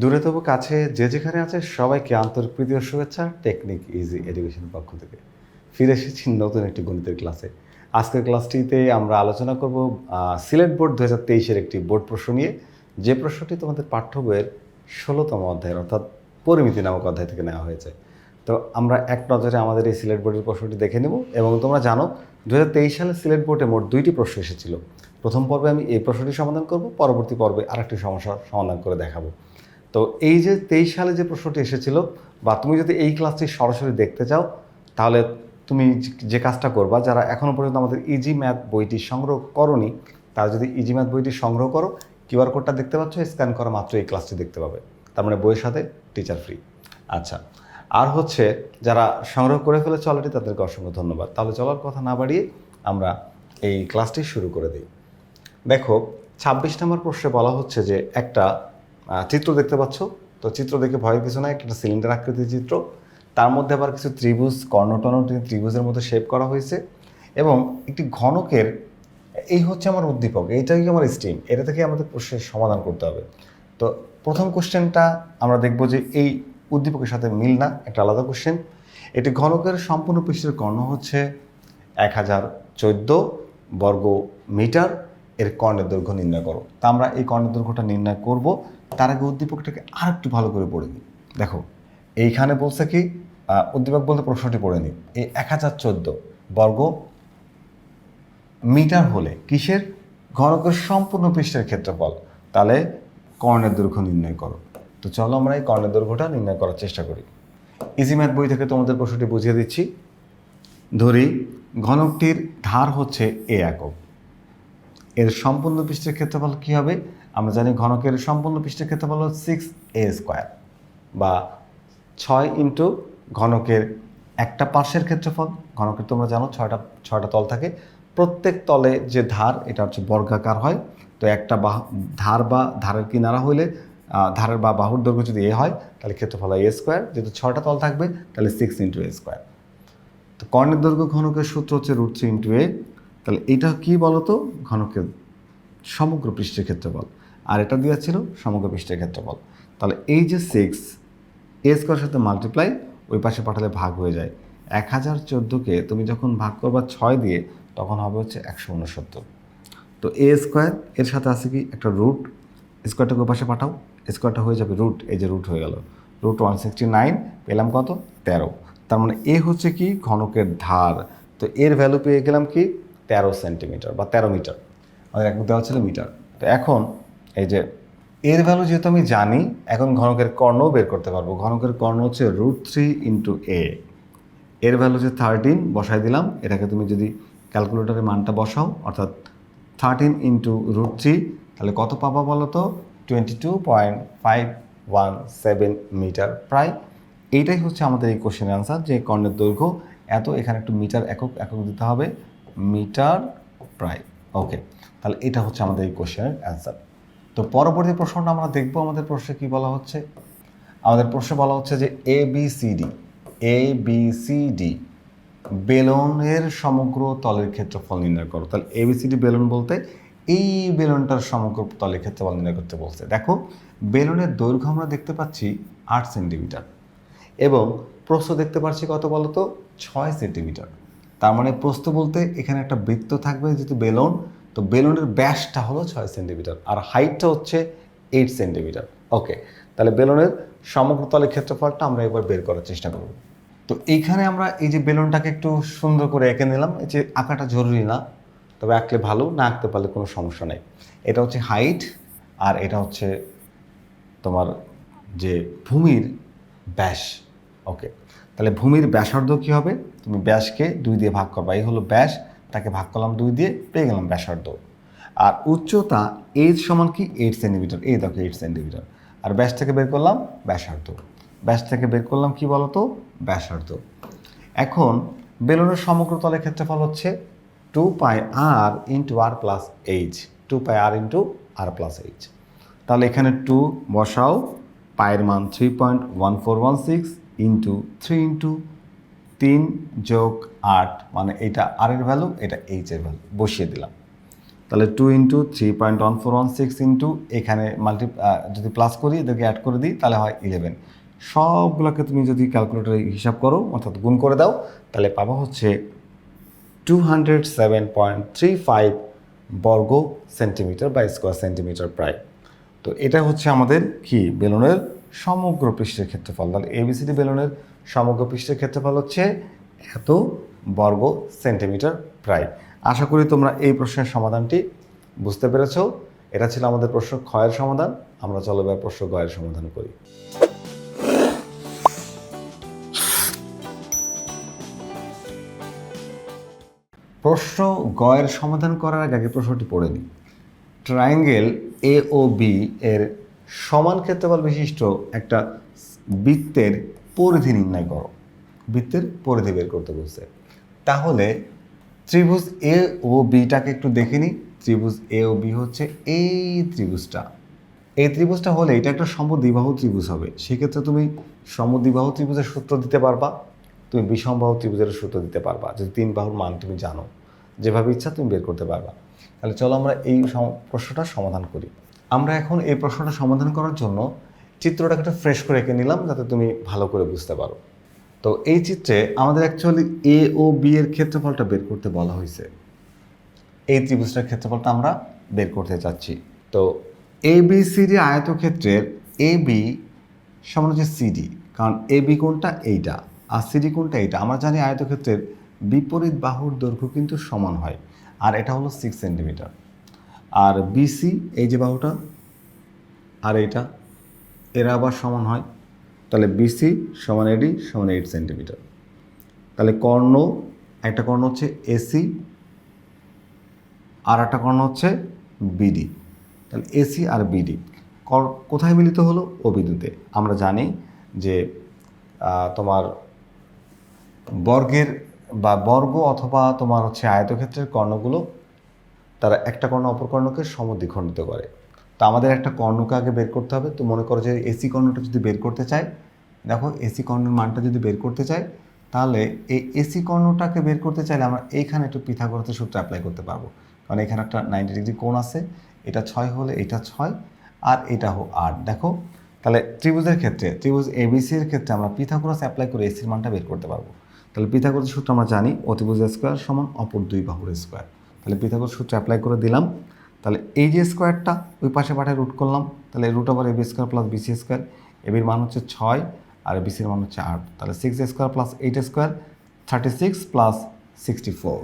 দূরে তবু কাছে, যে যেখানে আছে, সবাইকে আন্তরিক প্রীতি ও শুভেচ্ছা টেকনিক ইজি এডুকেশনের পক্ষ থেকে। ফিরে এসেছি নতুন একটি গণিতের ক্লাসে। আজকের ক্লাসটিতে আমরা আলোচনা করব সিলেট বোর্ড দু হাজার তেইশের একটি বোর্ড প্রশ্ন নিয়ে। যে প্রশ্নটি তোমাদের পাঠ্য বইয়ের ষোলোতম অধ্যায়ের, অর্থাৎ পরিমিতি নামক অধ্যায় থেকে নেওয়া হয়েছে। তো আমরা এক নজরে আমাদের এই সিলেট বোর্ডের প্রশ্নটি দেখে নেব এবং তোমরা জানো দু হাজার তেইশ সালে সিলেট বোর্ডে মোট দুইটি প্রশ্ন এসেছিল। প্রথম পর্বে আমি এই প্রশ্নটি সমাধান করব, পরবর্তী পর্বে আরেকটি সমস্যার সমাধান করে দেখাবো। তো এই যে তেইশ সালে যে প্রশ্নটি এসেছিল, বা তুমি যদি এই ক্লাসটি সরাসরি দেখতে চাও, তাহলে তুমি যে- কাজটা করবা, যারা এখনও পর্যন্ত আমাদের ইজি ম্যাথ বইটি সংগ্রহ করনি, তারা যদি ইজি ম্যাথ বইটি সংগ্রহ করো কিউআর কোডটা দেখতে পাচ্ছ, স্ক্যান করা মাত্র এই ক্লাসটি দেখতে পাবে। তার মানে বইয়ের সাথে টিচার ফ্রি আচ্ছা আর হচ্ছে যারা সংগ্রহ করে ফেলেছে অলরেডি তাদেরকে অসংখ্য ধন্যবাদ। তাহলে চলার কথা না বাড়িয়ে আমরা এই ক্লাসটি শুরু করে দিই। দেখো, ছাব্বিশ নম্বর প্রশ্নে বলা হচ্ছে যে একটা চিত্র দেখতে পাচ্ছ? তো চিত্র দেখে ভয়ের কিছু নাই, একটা সিলিন্ডার আকৃতির চিত্র। তার মধ্যে আবার কিছু ত্রিভুজ কর্ণটন ত্রিভুজের মধ্যে শেপ করা হয়েছে। এবং একটি ঘনকের, এই হচ্ছে আমার উদ্দীপক, এইটাই আমার স্টিম এটা থেকে আমাদের প্রশ্নের সমাধান করতে হবে। তো প্রথম কোশ্চেনটা আমরা দেখব যে এই উদ্দীপকের সাথে মিল না, একটা আলাদা কোশ্চেন এটি ঘনকের সম্পূর্ণ পৃষ্ঠের কর্ণ হচ্ছে এক হাজার চোদ্দ বর্গ মিটার এর কর্ণের দৈর্ঘ্য নির্ণয় করো। তা আমরা এই কর্ণের দৈর্ঘ্যটা নির্ণয় করব। তার আগে উদ্দীপকটাকে আর একটু ভালো করে পড়ে নিই। দেখো, এইখানে বলছে কি উদ্দীপক বলতে প্রশ্নটি পড়ে নিই। এই এক হাজার চোদ্দ বর্গ মিটার হলে কিসের? ঘনকের সম্পূর্ণ পৃষ্ঠের ক্ষেত্রফল। তাহলে কর্ণের দৈর্ঘ্য নির্ণয় করো। তো চলো আমরা এই কর্ণের দৈর্ঘ্যটা নির্ণয় করার চেষ্টা করি। ইজি ম্যাথ বই থেকে তোমাদের প্রশ্নটি বুঝিয়ে দিচ্ছি। ধরি, ঘনকটির ধার হচ্ছে এ একক। এর সম্পূর্ণ পৃষ্ঠের ক্ষেত্রফল কী হবে? আমরা জানি ঘনকের সম্পূর্ণ পৃষ্ঠের ক্ষেত্রফল হল সিক্স এ স্কোয়ার বা ছয় ইন্টু ঘনকের একটা পার্শ্বের ক্ষেত্রফল। ঘনকের তোমরা জানো, ছয়টা ছয়টা তল থাকে। প্রত্যেক তলে যে ধার, এটা হচ্ছে বর্গাকার হয়। তো একটা বাহ ধার বা ধারের কিনারা হইলে ধারের বা বাহুর দৈর্ঘ্য যদি এ হয়, তাহলে ক্ষেত্রফল হয় এ স্কোয়ার যেহেতু ছয়টা তল থাকবে, তাহলে সিক্স ইন্টু এ স্কোয়ার তো কর্ণের দৈর্ঘ্য ঘনকের সূত্র হচ্ছে রুট থ্রি ইন্টু এ তাহলে এটা কী বলতো? ঘনকের সমগ্র পৃষ্ঠের ক্ষেত্রফল। আর এটা দেওয়া ছিল সমগ্র পৃষ্ঠের ক্ষেত্রফল। তাহলে এই যে সিক্স এ স্কোয়ার সাথে মাল্টিপ্লাই ওই পাশে পাঠালে ভাগ হয়ে যায়। এক হাজার চোদ্দোকে তুমি যখন ভাগ করবা ছয় দিয়ে, তখন হবে হচ্ছে একশো উনসত্তর। তো এ স্কোয়ার এর সাথে আছে কি? একটা রুট স্কোয়ারটাকে ওই পাশে পাঠাও। স্কোয়ারটা হয়ে যাবে রুট এই যে রুট হয়ে গেল। রুট ওয়ান সিক্সটি নাইন পেলাম কত? তেরো। তার মানে এ হচ্ছে কি? ঘনকের ধার। তো এর ভ্যালু পেয়ে গেলাম কি? তেরো সেন্টিমিটার বা তেরো মিটার আমাদের এক দেওয়া ছিল মিটার তো এখন এই যে, এর ভ্যালু যেহেতু আমি জানি, এখন ঘনকের কর্ণও বের করতে পারব। ঘনকের কর্ণ হচ্ছে রুট থ্রি ইন্টু এ এর ভ্যালু হচ্ছে থার্টিন বসাই দিলাম। এটাকে তুমি যদি ক্যালকুলেটরে মানটা বসাও, অর্থাৎ থার্টিন ইন্টু রুট থ্রি তাহলে কত পাবা বলো তো? Twenty two point five one seven metre প্রায় এইটাই হচ্ছে আমাদের এই কোশ্চেনের অ্যান্সার যে কর্ণের দৈর্ঘ্য এত, এখানে একটু মিটার একক একক দিতে হবে। মিটার প্রায়। ওকে তাহলে এটা হচ্ছে আমাদের এই কোশ্চেনের অ্যান্সার তো পরবর্তী প্রশ্নটা আমরা দেখব আমাদের প্রশ্নে কী বলা হচ্ছে। আমাদের প্রশ্নে বলা হচ্ছে যে A B C D A B C D বেলনের সমগ্র তলের ক্ষেত্রফল নির্ণয় করো। তাহলে এ বি সি ডি বেলুন বলতে এই বেলুনটার সমগ্র তলের ক্ষেত্রফল নির্ণয় করতে বলছে। দেখো, বেলুনের দৈর্ঘ্য আমরা দেখতে পাচ্ছি আট সেন্টিমিটার এবং প্রস্থ দেখতে পাচ্ছি কত বলো তো ছয় সেন্টিমিটার। তার মানে প্রস্থ বলতে এখানে একটা বৃত্ত থাকবে, যেহেতু বেলুন তো বেলুনের ব্যাসটা হলো ছয় সেন্টিমিটার আর হাইটটা হচ্ছে এইট সেন্টিমিটার। ওকে তাহলে বেলুনের সমগ্র তলের ক্ষেত্রফলটা আমরা এবার বের করার চেষ্টা করব। তো এইখানে আমরা এই যে বেলুনটাকে একটু সুন্দর করে এঁকে নিলাম, এই যে আঁকাটা জরুরি না, তবে আঁকলে ভালো, না আঁকতে পারলে কোনো সমস্যা নেই। এটা হচ্ছে হাইট আর এটা হচ্ছে তোমার যে ভূমির ব্যাস। ওকে তাহলে ভূমির ব্যাসার্ধ কী হবে? তুমি ব্যাসকে দুই দিয়ে ভাগ করবা, এই হলো ব্যাস তাকে ভাগ করলাম দুই দিয়ে পেয়ে গেলাম ব্যাসার্ধ। আর উচ্চতা এইট সমান কি? এইট সেন্টিমিটার এই দেখো এইট সেন্টিমিটার আর ব্যাস থেকে বের করলাম ব্যাসার্ধ। ব্যাস থেকে বের করলাম কি বলতো? ব্যাসার্ধ। এখন বেলুনের সমগ্র তলের ক্ষেত্রফল হচ্ছে two pi R into R plus H two pi R into R plus H তাহলে এখানে টু বসাও। পায়ের মান three point one four one six into three into তিন যোগ আট মানে এটা আর এর ভ্যালু এটা এইচ এর ভ্যালু বসিয়ে দিলাম। তাহলে two into three point one four one six into এখানে মাল্টি যদি প্লাস করি, এদেরকে অ্যাড করে দিই, তাহলে হয় ইলেভেন সবগুলোকে তুমি যদি ক্যালকুলেটারে হিসাব করো, অর্থাৎ গুণ করে দাও, তাহলে পাবো হচ্ছে two hundred seven point three five বর্গ সেন্টিমিটার বা স্কোয়ার সেন্টিমিটার প্রায় তো এটা হচ্ছে আমাদের কি? বেলুনের সমগ্র পৃষ্ঠের ক্ষেত্রফল। তাহলে এবিসিডি বেলুনের সমগ্র পৃষ্ঠের ক্ষেত্রফল হচ্ছে এত বর্গ সেন্টিমিটার প্রায়। আশা করি তোমরা এই প্রশ্নের সমাধানটি বুঝতে পেরেছ। এটা ছিল আমাদের প্রশ্ন ক্ষয়ের সমাধান। আমরা চলো এবার প্রশ্ন গয়ের সমাধান করি। প্রশ্ন গয়ের সমাধান করার আগে আগে প্রশ্নটি পড়ে নিই। ট্রায়াঙ্গেল এ ও বি এর সমান ক্ষেত্রফল বিশিষ্ট একটা বৃত্তের পরিধি নির্ণয় করো। বৃত্তের পরিধি বের করতে বলছে। তাহলে ত্রিভুজ এ ও বিটাকে একটু দেখে নিই। ত্রিভুজ এ ও বি হচ্ছে এই ত্রিভুজটা। এই ত্রিভুজটা হলে এটা একটা সমদ্বিবাহু ত্রিভুজ হবে। সেক্ষেত্রে তুমি সমদ্বিবাহু ত্রিভুজের সূত্র দিতে পারবা। তুমি বিষমবাহু ত্রিভুজের সূত্র দিতে পারবা। যদি তিন বাহুর মান তুমি জানো, যেভাবে ইচ্ছা তুমি বের করতে পারবা। তাহলে চলো আমরা এই প্রশ্নটা সমাধান করি। আমরা এখন এই প্রশ্নটা সমাধান করার জন্য চিত্রটাকে একটা ফ্রেশ করে এঁকে নিলাম যাতে তুমি ভালো করে বুঝতে পারো। তো এই চিত্রে আমাদের অ্যাকচুয়ালি এ ও বি এর ক্ষেত্রফলটা বের করতে বলা হয়েছে। এই ত্রিভুজটার ক্ষেত্রফলটা আমরা বের করতে চাচ্ছি। তো এ বি সিডি আয়তক্ষেত্রের এ বি সমান হচ্ছে সিডি কারণ এ বি কোনটা এইটা, আর সিডি কোনটা এইটা। আমরা জানি আয়তক্ষেত্রের বিপরীত বাহুর দৈর্ঘ্য কিন্তু সমান হয়, আর এটা হলো সিক্স সেন্টিমিটার আর বিসি এই যে বাহুটা, আর এইটা, এরা আবার সমান হয়, তাহলে বিসি সমান এডি সমান এইট সেন্টিমিটার তাহলে কর্ণ, একটা কর্ণ হচ্ছে এসি আর একটা কর্ণ হচ্ছে বিডি তাহলে এসি আর বিডি কোথায় মিলিত হলো? ও বিন্দুতে। আমরা জানি যে তোমার বর্গের বা বর্গ অথবা তোমার হচ্ছে আয়তক্ষেত্রের কর্ণগুলো তারা একটা কর্ণ অপর কর্ণকে সমদ্বিখণ্ডিত করে। তো আমাদের একটা কর্ণকে আগে বের করতে হবে। তো মনে করো যে এসি কর্ণটা যদি বের করতে চাই দেখো এসি কর্ণের মানটা যদি বের করতে চাই তাহলে এই এসি কর্ণটাকে বের করতে চাইলে আমরা এইখানে একটু পিথাগোরাসের সূত্র অ্যাপ্লাই করতে পারব। কারণ এখানে একটা নাইনটি ডিগ্রি কোণ আছে, এটা ছয় হলে এটা ছয় আর এটা হোক আট। দেখো, তাহলে ত্রিভুজের ক্ষেত্রে, ত্রিভুজ এবিসি এর ক্ষেত্রে আমরা পিথাগোরাস অ্যাপ্লাই করে এসির মানটা বের করতে পারব। তাহলে পিথাগোরাস সূত্র আমরা জানি, অতিভুজ স্কোয়ার সমান অপর দুই বাহুর স্কোয়ার। তাহলে পিথাগোরাস সূত্র অ্যাপ্লাই করে দিলাম। তাহলে এই যে স্কোয়ারটা ওই পাশে পাঠায় রুট করলাম। তাহলে root over AB square plus BC square এবির মান হচ্ছে ছয় আর বিসির মান হচ্ছে আট। তাহলে six square plus eight square thirty six plus sixty four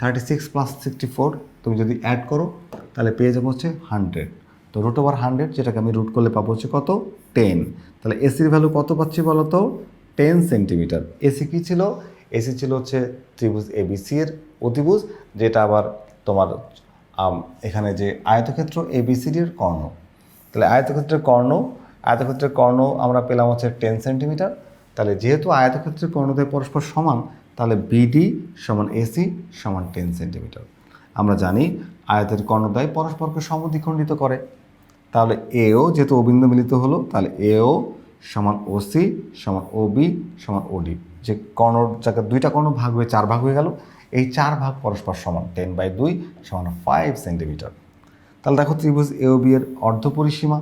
thirty six plus sixty four তুমি যদি অ্যাড করো, তাহলে পেয়ে যাব হচ্ছে হান্ড্রেড তো রুট ওভার হান্ড্রেড যেটাকে আমি রুট করলে পাবো হচ্ছে কত? টেন তাহলে এসির ভ্যালু কত পাচ্ছি বলো তো টেন সেন্টিমিটার এসি কী ছিল? এসি ছিল হচ্ছে ত্রিভুজ এবিসি এর অতিভুজ, যেটা আবার তোমার এখানে যে আয়তক্ষেত্র এবিসিডির কর্ণ। তাহলে আয়তক্ষেত্রের কর্ণ আয়তক্ষেত্রের কর্ণ আমরা পেলাম হচ্ছে টেন সেন্টিমিটার। তাহলে যেহেতু আয়তক্ষেত্রের কর্ণদ্বয় পরস্পর সমান, তাহলে বিডি সমান এসি সমান টেন সেন্টিমিটার। আমরা জানি আয়তের কর্ণদ্বয় পরস্পরকে সমদ্বিখণ্ডিত করে। তাহলে এও যেহেতু অবিন্দু মিলিত হলো, তাহলে এও সমান ওসি সমান ওবি সমান ওডি যে কর্ণ জায়গা দুইটা কর্ণ ভাগ হয়ে চার ভাগ হয়ে গেল, এই চার ভাগ পরস্পর সমান টেন বাই দুই সমান ফাইভ সেন্টিমিটার তাহলে দেখো ত্রিভুজ এও বি এর অর্ধ পরিসীমা।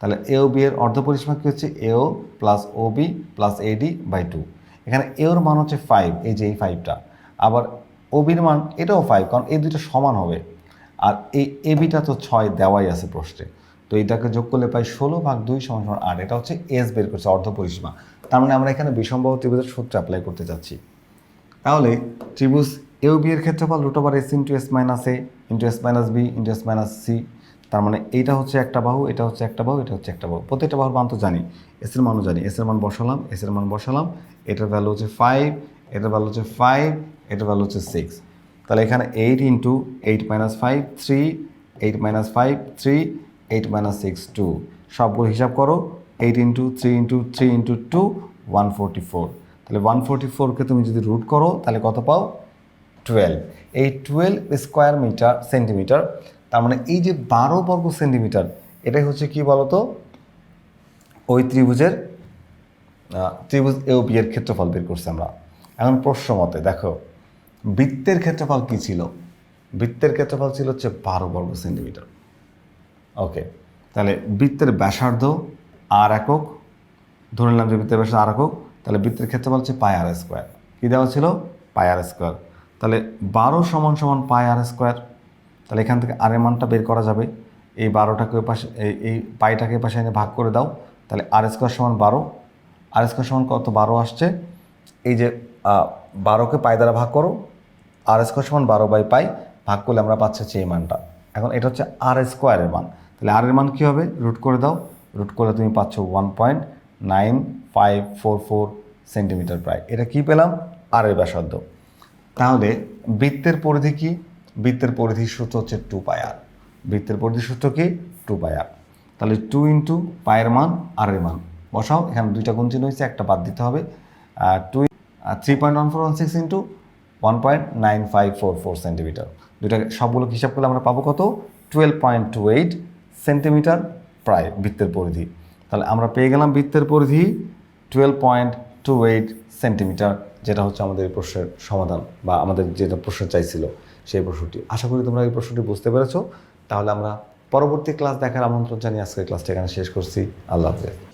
তাহলে এও বি এর অর্ধ পরিসীমা কী হচ্ছে? AO plus O B plus AD by two এখানে এওর মান হচ্ছে ফাইভ এই যে এই ফাইভটা আবার ওবির মান এটাও ফাইভ কারণ এই দুইটা সমান হবে। আর এই এবিটা তো ছয় দেওয়াই আছে প্রশ্নে। তো এটাকে যোগ করলে পাই ষোলো ভাগ দুই সমান সমান আট। এটা হচ্ছে এস বের করছে অর্ধপরিসীমা তার মানে আমরা এখানে বিষমবাহু ত্রিভুজের সূত্র অ্যাপ্লাই করতে যাচ্ছি। তাহলে ত্রিভুজ এও বি এর ক্ষেত্রফল root over S into S minus A into S minus B into S minus C তার মানে এইটা হচ্ছে একটা বাহু, এটা হচ্ছে একটা বাহু, এটা হচ্ছে একটা বাহু। প্রত্যেকটা বাহুর মান তো জানি। এস এর মানও জানি। এস এর মান বসালাম এস এর মান বসালাম। এটার ভ্যালু হচ্ছে ফাইভ এটার ভ্যালু হচ্ছে ফাইভ এটার ভ্যালু হচ্ছে সিক্স তাহলে এখানে eight into eight minus five three eight minus five three eight minus six two সবগুলো হিসাব করো eight into three into three into two one forty four তাহলে ওয়ান ফোরটি ফোরকে তুমি যদি রুট করো, তাহলে কত পাও? টুয়েলভ এই টুয়েলভ স্কোয়ার মিটার সেন্টিমিটার তার মানে এই যে বারো বর্গ সেন্টিমিটার এটাই হচ্ছে কি বলতো? ওই ত্রিভুজের ত্রিভুজ এও বি এর ক্ষেত্রফল বের করছি আমরা। এখন প্রশ্ন মতে, দেখো, বৃত্তের ক্ষেত্রফল কী ছিল? বৃত্তের ক্ষেত্রফল ছিল হচ্ছে বারো বর্গ সেন্টিমিটার ওকে তাহলে বৃত্তের ব্যাসার্ধ আর একক, ধরে নিলাম যে বৃত্তের ব্যাসার্ধ আর একক, তাহলে বৃত্তের ক্ষেত্রফল হচ্ছে পাই আর স্কোয়ার। কী দেওয়া ছিল? Pi R square. তাহলে বারো সমান সমান পাই আর স্কোয়ার, তাহলে এখান থেকে আর এর মানটা বের করা যাবে। এই বারোটাকে পাশে, এই এই পাইটাকে পাশে এনে ভাগ করে দাও। তাহলে আর স্কোয়ার সমান বারো। আর স্কোয়ার সমান কত? বারো আসছে। এই যে বারোকে পাই দ্বারা ভাগ করো। আর স্কোয়ার সমান বারো বাই পাই, ভাগ করলে আমরা পাচ্ছি এই মানটা। এখন এটা হচ্ছে আর স্কোয়ারের মান। তাহলে আর এর মান কী হবে? রুট করে দাও। রুট করলে তুমি পাচ্ছ one point nine five four four centimetre প্রায়। এটা কি পেলাম? আর এর ব্যাসার্ধ। তাহলে বৃত্তের পরিধি কি? বৃত্তের পরিধির সূত্র হচ্ছে টু পাই আর বৃত্তের পরিধির সূত্র কি? টু পাই আর তাহলে টু ইন্টু পায়ের মান আর এর মান। বসাও, এখানে দুইটা গুণ চিহ্ন হয়েছে, একটা বাদ দিতে হবে। Two three point one four one six into one point nine five four four centimetre দুইটা সবগুলো হিসাব করলে আমরা পাবো কত? Twelve point two eight centimetre, প্রায় বৃত্তের পরিধি। তাহলে আমরা পেয়ে গেলাম বৃত্তের পরিধি twelve point two eight centimetre যেটা হচ্ছে আমাদের এই প্রশ্নের সমাধান বা আমাদের যেটা প্রশ্ন চাইছিল সেই প্রশ্নটি। আশা করি তোমরা এই প্রশ্নটি বুঝতে পেরেছ। তাহলে আমরা পরবর্তী ক্লাস দেখার আমন্ত্রণ জানিয়ে আজকের ক্লাসটা এখানে শেষ করছি। আল্লাহ হাফেজ।